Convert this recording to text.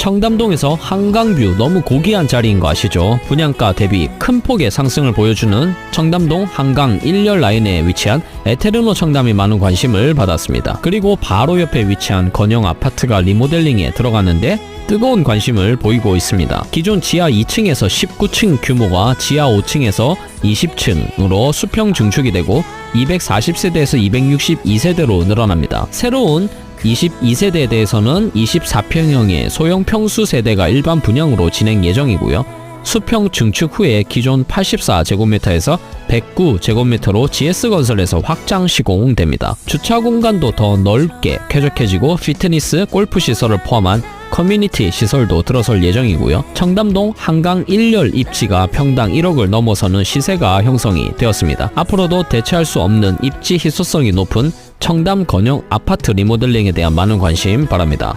청담동에서 한강뷰 너무 고귀한 자리인 거 아시죠? 분양가 대비 큰 폭의 상승을 보여주는 청담동 한강 1열 라인에 위치한 에테르노 청담이 많은 관심을 받았습니다. 그리고 바로 옆에 위치한 건영 아파트가 리모델링에 들어갔는데 뜨거운 관심을 보이고 있습니다. 기존 지하 2층에서 19층 규모가 지하 5층에서 20층으로 수평 증축이 되고 240세대에서 262세대로 늘어납니다. 새로운 22세대에 대해서는 24평형의 소형 평수 세대가 일반 분양으로 진행 예정이고요. 수평 증축 후에 기존 84제곱미터에서 109제곱미터로 GS건설에서 확장 시공됩니다. 주차 공간도 더 넓게 쾌적해지고 피트니스, 골프 시설을 포함한 커뮤니티 시설도 들어설 예정이고요. 청담동 한강 1열 입지가 평당 1억을 넘어서는 시세가 형성이 되었습니다. 앞으로도 대체할 수 없는 입지 희소성이 높은 청담 건영 아파트 리모델링에 대한 많은 관심 바랍니다.